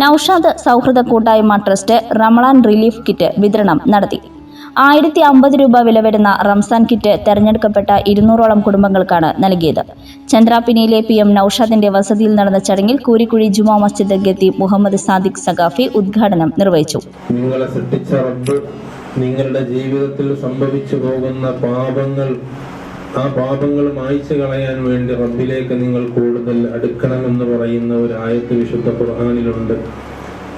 നൌഷാദ് സൗഹൃദ കൂട്ടായ്മ trust Ramadan relief kit വിതരണം നടത്തി. ആയിരത്തി അമ്പത് രൂപ വില വരുന്ന റംസാൻ കിറ്റ് തെരഞ്ഞെടുക്കപ്പെട്ട ഇരുന്നൂറോളം കുടുംബങ്ങൾക്കാണ് നൽകിയത്. ചന്ദ്രാപിനിയിലെ പി എം നൌഷാദിന്റെ വസതിയിൽ നടന്ന ചടങ്ങിൽ കൂരിക്കുഴി ജുമാ മസ്ജിദ് ഗത്തി മുഹമ്മദ് സാദിഖ് സഖാഫി ഉദ്ഘാടനം നിർവഹിച്ചു. നിങ്ങളുടെ ജീവിതത്തിൽ സംഭവിച്ചു പോകുന്ന പാപങ്ങൾ ആ പാപങ്ങൾ മായ്ച്ചു കളയാൻ വേണ്ടി റബ്ബിലേക്ക് നിങ്ങൾ കൂടുതൽ അടുക്കണമെന്ന് പറയുന്ന ഒരു ആയത്ത് വിശുദ്ധ ഖുർഹാനിലുണ്ട്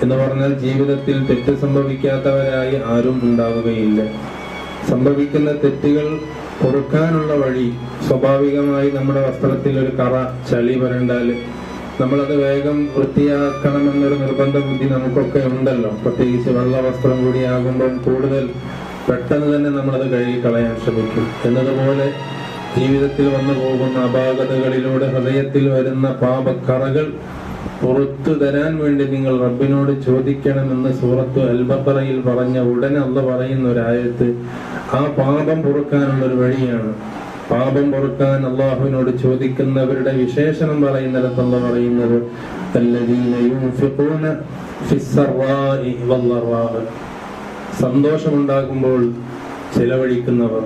എന്ന് പറഞ്ഞാൽ ജീവിതത്തിൽ തെറ്റ് സംഭവിക്കാത്തവരായി ആരും ഉണ്ടാവുകയില്ല. സംഭവിക്കുന്ന തെറ്റുകൾ പൊറുക്കാനുള്ള വഴി സ്വാഭാവികമായി നമ്മുടെ വസ്ത്രത്തിൽ ഒരു കറ ചളി വരണ്ടാൽ നമ്മളത് വേഗം വൃത്തിയാക്കണമെന്നൊരു നിർബന്ധ ബുദ്ധി നമുക്കൊക്കെ ഉണ്ടല്ലോ. പ്രത്യേകിച്ച് വെള്ള വസ്ത്രം കൂടിയാകുമ്പോൾ കൂടുതൽ പെട്ടെന്ന് തന്നെ നമ്മളത് കഴുകി കളയാൻ ശ്രമിക്കും. എന്നതുപോലെ ജീവിതത്തിൽ വന്നു പോകുന്ന അപാകതകളിലൂടെ ഹൃദയത്തിൽ വരുന്ന പാപക്കറകൾ പുറത്തു തരാൻ വേണ്ടി നിങ്ങൾ റബ്ബിനോട് ചോദിക്കണമെന്ന് സൂറത്തു അൽബറയിൽ പറഞ്ഞ ഉടനെ അല്ല പറയുന്ന ഒരായത്ത് ആ പാപം പൊറുക്കാനുള്ള ഒരു വഴിയാണ് പാപം പൊറുക്കാൻ അള്ളാഹുവിനോട് ചോദിക്കുന്നവരുടെ വിശേഷണം പറയുന്നത് "അല്ലദീന യുൻഫിഖൂന ഫിസ്സറാഇ വല്ലറാഅ." സന്തോഷമുണ്ടാകുമ്പോൾ ചെലവഴിക്കുന്നവർ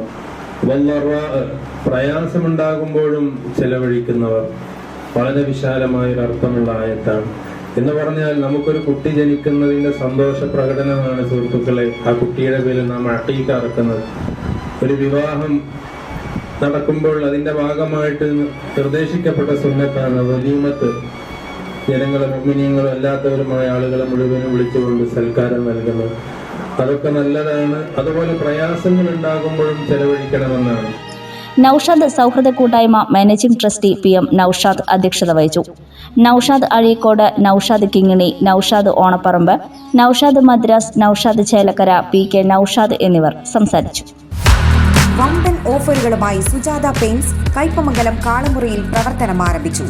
പ്രയാസമുണ്ടാകുമ്പോഴും ചെലവഴിക്കുന്നവർ വളരെ വിശാലമായ ഒരു അർത്ഥമുള്ള ആയത്താണ്. എന്ന് പറഞ്ഞാൽ നമുക്കൊരു കുട്ടി ജനിക്കുന്നതിന്റെ സന്തോഷ പ്രകടനമാണ് സുഹൃത്തുക്കളെ ആ കുട്ടിയുടെ പേരിൽ നാം അട്ടീക്ക ഇറക്കുന്നത് ഒരു വിവാഹം നടക്കുമ്പോൾ അതിന്റെ ഭാഗമായിട്ട് നിർദ്ദേശിക്കപ്പെട്ട സുന്നത്താണ് വലീമത്ത് ജനങ്ങളും മിനിയങ്ങളും അല്ലാത്തവരുമായ ആളുകളെ മുഴുവനും വിളിച്ചുകൊണ്ട് സൽക്കാരം നൽകുന്നത്. അതൊക്കെ നല്ലതാണ്. അതുപോലെ പ്രയാസങ്ങൾ ഉണ്ടാകുമ്പോഴും ചെലവഴിക്കണമെന്നാണ്. നൌഷാദ് സൗഹൃദ കൂട്ടായ്മ managing trustee P M Naushad അധ്യക്ഷത വഹിച്ചു. നൌഷാദ് അഴീക്കോട് നൌഷാദ് കിങ്ങിണി നൌഷാദ് ഓണപ്പറമ്പ് നൌഷാദ് മദ്രാസ് നൌഷാദ് ചേലക്കര പി കെ നൌഷാദ് എന്നിവർ സംസാരിച്ചു. വമ്പൻ ഓഫറുകളുമായി സുജാത പെയിന്റ്സ് കൈപ്പമംഗലം കാളമുറിയിൽ പ്രവർത്തനം ആരംഭിച്ചു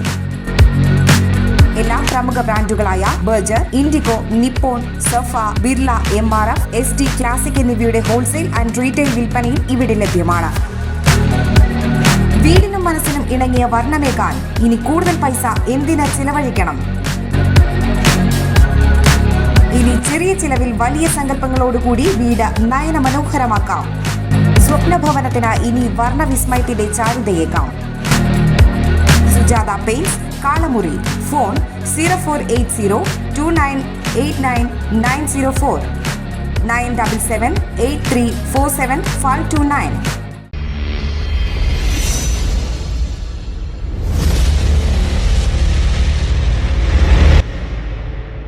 എല്ലാ പ്രമുഖ ബ്രാൻഡുകളായ ബർജർ ഇൻഡിഗോ നിപ്പോൺ സഫ Birla M R F S D classic എന്നിവയുടെ ഹോൾസെയിൽ ആൻഡ് റീറ്റെയിൽ വിൽപ്പനയും ഇവിടെ ലഭ്യമാണ്. വീടിനും മനസ്സിനും ഇണങ്ങിയ വർണമേക്കാൻ ഇനി കൂടുതൽ പൈസ എന്തിന് ചിലവഴിക്കണം? ഇനി ചെറിയ ചിലവിൽ വലിയ സങ്കല്പങ്ങളോടുകൂടി വീട് നയന മനോഹരമാക്കാം സ്വപ്ന ഭവനത്തിന് ഇനി വർണവിസ്മയത്തിന്റെ ചാരുതയേക്കാം. Sujatha paints Kalamuri phone zero four eight zero two nine eight nine nine zero four nine double seven eight three four seven five two nine